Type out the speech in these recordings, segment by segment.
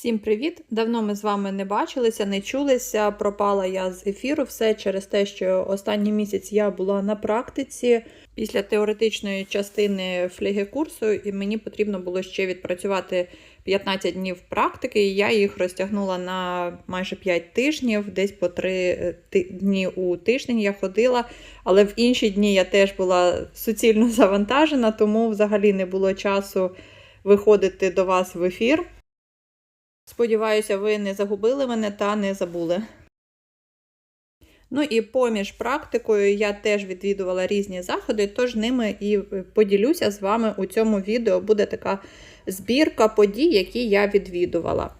Всім привіт! Давно ми з вами не бачилися, не чулися. Пропала я з ефіру. Все через те, що останній місяць я була на практиці після теоретичної частини флігекурсу, і мені потрібно було ще відпрацювати 15 днів практики. І я їх розтягнула на майже 5 тижнів, десь по 3 дні у тиждень я ходила. Але в інші дні я теж була суцільно завантажена, тому взагалі не було часу виходити до вас в ефір. Сподіваюся, ви не загубили мене та не забули. Ну і поміж практикою я теж відвідувала різні заходи, тож ними і поділюся з вами у цьому відео. Буде така збірка подій, які я відвідувала.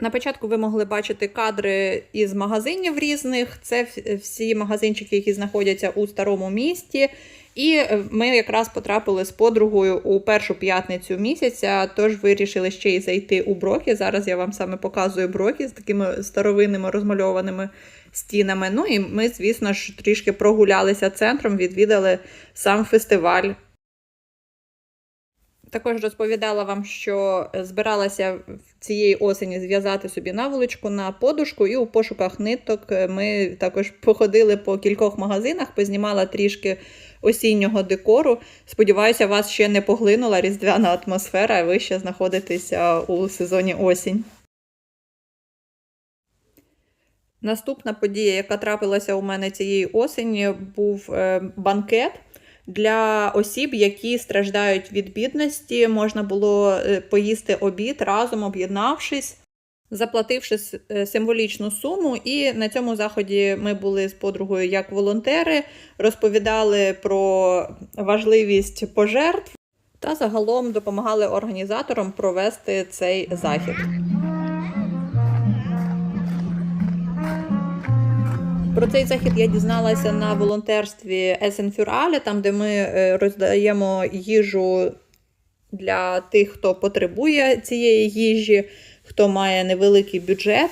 На початку ви могли бачити кадри із магазинів різних. Це всі магазинчики, які знаходяться у старому місті. І ми якраз потрапили з подругою у першу п'ятницю місяця, тож вирішили ще й зайти у Брокі. Зараз я вам саме показую Брокі з такими старовинними розмальованими стінами. Ну і ми, звісно ж, трішки прогулялися центром, відвідали сам фестиваль. Також розповідала вам, що збиралася цієї осені зв'язати собі наволочку на подушку, і у пошуках ниток ми також походили по кількох магазинах, познімала трішки осіннього декору. Сподіваюся, вас ще не поглинула різдвяна атмосфера, і ви ще знаходитеся у сезоні осінь. Наступна подія, яка трапилася у мене цієї осені, був банкет. Для осіб, які страждають від бідності, можна було поїсти обід разом об'єднавшись, заплативши символічну суму. І на цьому заході ми були з подругою як волонтери, розповідали про важливість пожертв та загалом допомагали організаторам провести цей захід. Про цей захід я дізналася на волонтерстві Есенфюралі, там де ми роздаємо їжу для тих, хто потребує цієї їжі, хто має невеликий бюджет.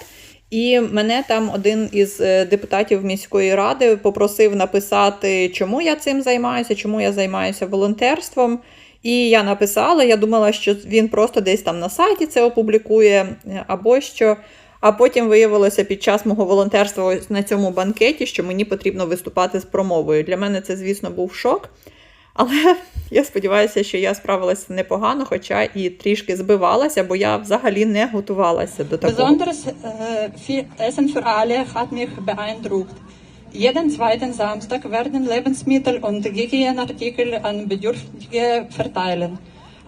І мене там один із депутатів міської ради попросив написати, чому я цим займаюся, чому я займаюся волонтерством. І я написала, я думала, що він просто десь там на сайті це опублікує або що. А потім виявилося під час мого волонтерства на цьому банкеті, що мені потрібно виступати з промовою. Для мене це, звісно, був шок. Але я сподіваюся, що я справилася непогано, хоча і трішки збивалася, бо я взагалі не готувалася до такого. Besonders äh, Essen für alle hat mich beeindruckt. Jeden zweiten Samstag werden Lebensmittel und Hygienartikel an Bedürftige verteilen.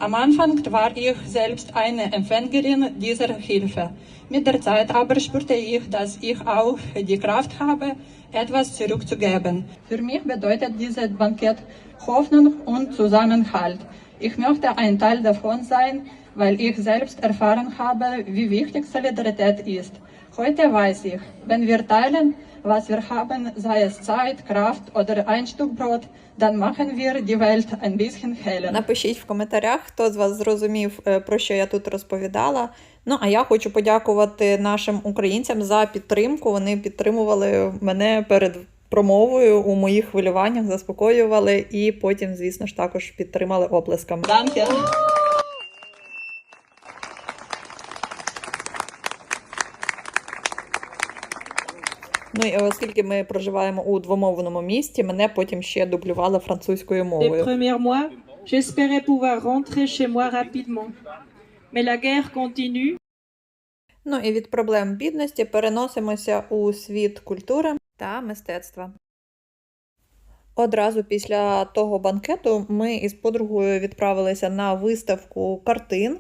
Am Anfang war ich selbst eine Empfängerin dieser Hilfe. Mit der Zeit aber spürte ich, dass ich auch die Kraft habe, etwas zurückzugeben. Für mich bedeutet dieses Bankett Hoffnung und Zusammenhalt. Ich möchte ein Teil davon sein, weil ich selbst erfahren habe, wie wichtig Solidarität ist. Heute weiß ich, wenn wir teilen, was wir haben, sei es Zeit, Kraft oder ein Stück Brot, dann machen wir die Welt ein bisschen heller. Напишіть в коментарях, хто з вас зрозумів, про що я тут розповідала. Ну, а я хочу подякувати нашим українцям за підтримку. Вони підтримували мене перед промовою у моїх хвилюваннях, заспокоювали і потім, звісно ж, також підтримали оплесками. Danke. Ну і оскільки ми проживаємо у двомовному місті, мене потім ще дублювали французькою мовою. premiers mois, j'espérais pouvoir rentrer chez moi rapidement. Mais la guerre continue. Ну і від проблем бідності переносимося у світ культури та мистецтва. Одразу після того банкету ми із подругою відправилися на виставку картин.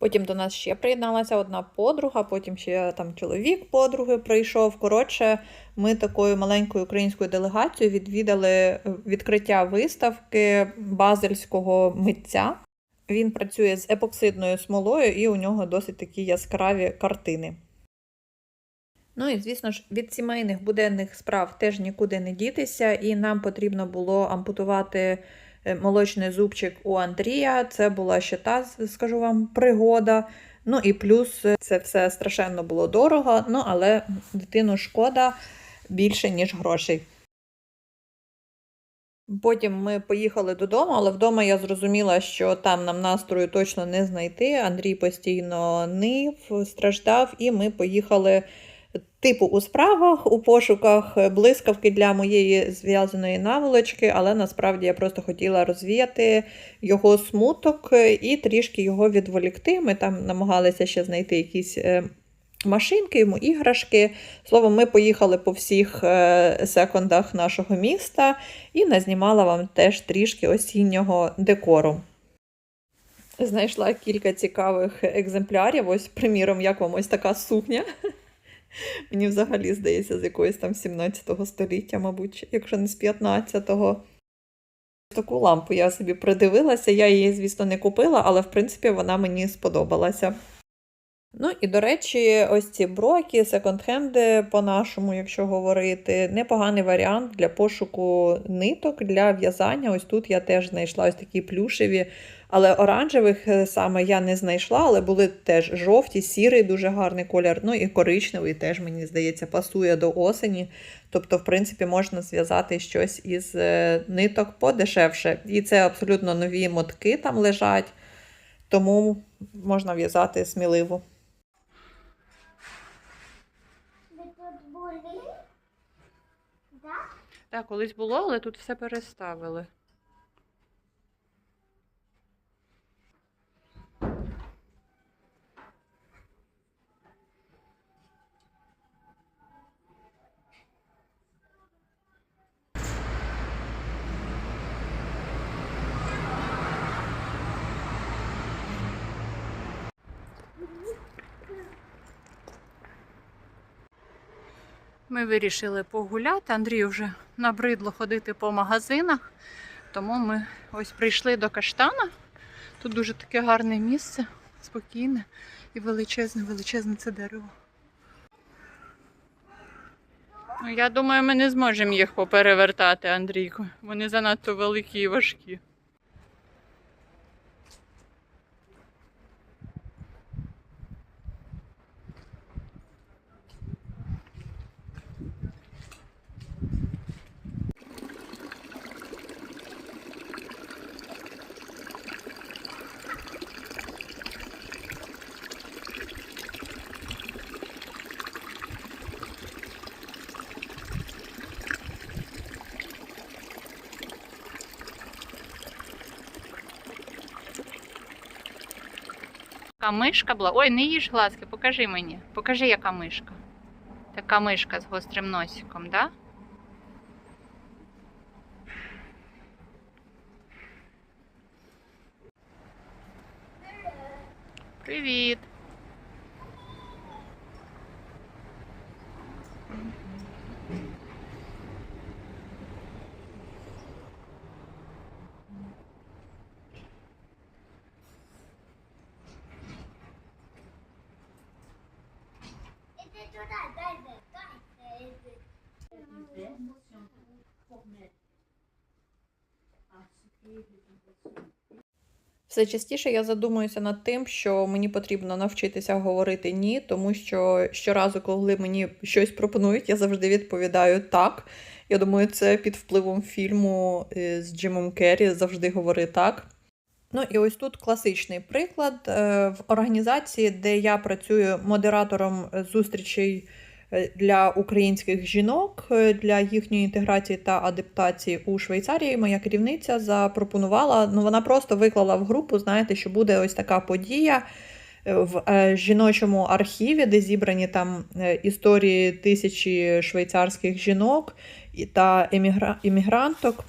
Потім до нас ще приєдналася одна подруга, потім ще там чоловік подруги прийшов. Коротше, ми такою маленькою українською делегацією відвідали відкриття виставки базельського митця. Він працює з епоксидною смолою, і у нього досить такі яскраві картини. Ну і, звісно ж, від сімейних буденних справ теж нікуди не дітися, і нам потрібно було ампутувати молочний зубчик у Андрія. Це була ще та, скажу вам, пригода. Ну і плюс це все страшенно було дорого, ну але дитину шкода більше, ніж грошей. Потім ми поїхали додому, але вдома я зрозуміла, що там нам настрою точно не знайти. Андрій постійно нив, страждав, і ми поїхали типу у справах, у пошуках блискавки для моєї зв'язаної наволочки, але насправді я просто хотіла розвіяти його смуток і трішки його відволікти. Ми там намагалися ще знайти якісь. е, Машинки, йому іграшки. Словом, ми поїхали по всіх е, секондах нашого міста і назнімала вам теж трішки осіннього декору. Знайшла кілька цікавих екземплярів. Ось, приміром, як вам ось така сукня. Мені взагалі здається, з якоїсь там 17 століття, мабуть, якщо не з 15-го. Таку лампу я собі придивилася. Я її, звісно, не купила, але в принципі вона мені сподобалася. Ну і до речі, ось ці броки, секонд-хенди, по-нашому, якщо говорити, непоганий варіант для пошуку ниток для в'язання. Ось тут я теж знайшла ось такі плюшеві, але оранжевих е, саме я не знайшла, але були теж жовті, сірий, дуже гарний колір. Ну і коричневий теж, мені здається, пасує до осені. Тобто, в принципі, можна зв'язати щось із е, ниток подешевше. І це абсолютно нові мотки там лежать, тому можна в'язати сміливо. Так, колись було, але тут все переставили. Ми вирішили погуляти. Андрію вже набридло ходити по магазинах, тому ми ось прийшли до каштана. Тут дуже таке гарне місце, спокійне і величезне, величезне це дерево. Ну, я думаю, ми не зможемо їх поперевертати, Андрійко. Вони занадто великі і важкі. Така мишка була. Ой, не їж глазки, покажи мені. Покажи, яка мишка. Така мишка з гострим носиком, да? Привіт. Все частіше я задумуюся над тим, що мені потрібно навчитися говорити ні, тому що щоразу, коли мені щось пропонують, я завжди відповідаю так. Я думаю, це під впливом фільму е, з Джимом Керрі завжди говори так. Ну і ось тут класичний приклад Е, в організації, де я працюю модератором зустрічей е, для українських жінок е, для їхньої інтеграції та адаптації у Швейцарії. Моя керівниця запропонувала. Ну вона просто виклала в групу. Знаєте, що буде ось така подія е, в е, жіночому архіві, де зібрані там е, історії тисячі швейцарських жінок та емігра... емігранток.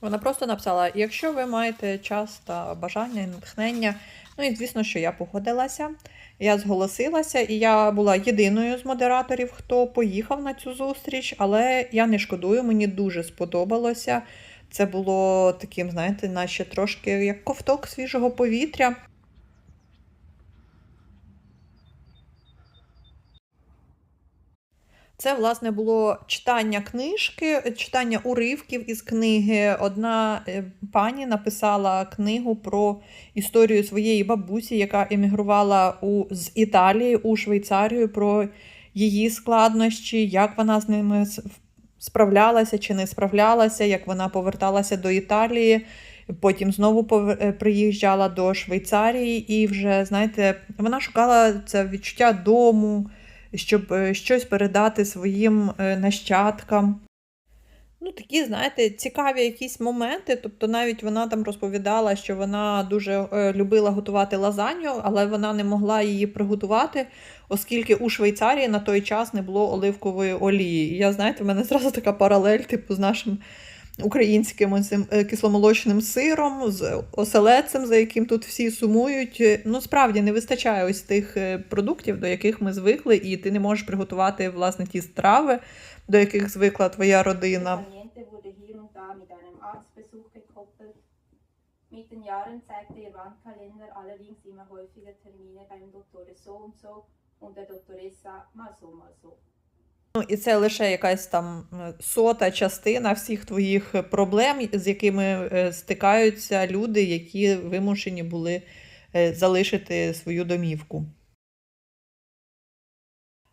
Вона просто написала: якщо ви маєте час та бажання і натхнення, ну і звісно, що я погодилася. Я зголосилася, і я була єдиною з модераторів, хто поїхав на цю зустріч, але я не шкодую, мені дуже сподобалося. Це було таким, знаєте, наче трошки як ковток свіжого повітря. Це, власне, було читання книжки, читання уривків із книги. Одна е, пані написала книгу про історію своєї бабусі, яка емігрувала у, з Італії у Швейцарію, про її складнощі, як вона з ними справлялася чи не справлялася, як вона поверталася до Італії. Потім знову е, приїжджала до Швейцарії, і вже, знаєте, вона шукала це відчуття дому, щоб е, щось передати своїм е, нащадкам. Ну, такі, знаєте, цікаві якісь моменти. Тобто, навіть вона там розповідала, що вона дуже е, любила готувати лазанью, але вона не могла її приготувати, оскільки у Швейцарії на той час не було оливкової олії. Я, знаєте, в мене зразу така паралель, типу, з нашим українським е, кисломолочним сиром, з оселедцем, за яким тут всі сумують. Е, Ну, справді не вистачає ось тих е, продуктів, до яких ми звикли, і ти не можеш приготувати власне ті страви, до яких звикла твоя родина. Und der Dottoressa mal so, mal so. Ну, і це лише якась там е, сота частина всіх твоїх проблем, з якими е, стикаються люди, які вимушені були е, залишити свою домівку.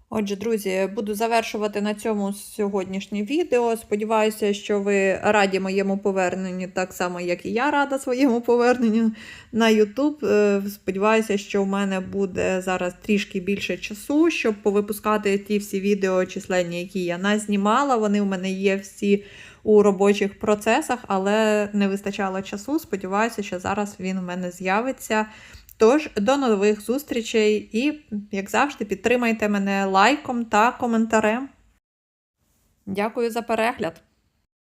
Отже, друзі, буду завершувати на цьому сьогоднішнє відео. Сподіваюся, що ви раді моєму поверненню, так само, як і я рада своєму поверненню на YouTube. Е, Сподіваюся, що в мене буде зараз трішки більше часу, щоб повипускати ті всі відео численні, які я назнімала. Вони в мене є всі у робочих процесах, але не вистачало часу. Сподіваюся, що зараз він в мене з'явиться. Тож, до нових зустрічей і, як завжди, підтримайте мене лайком та коментарем. Дякую за перегляд!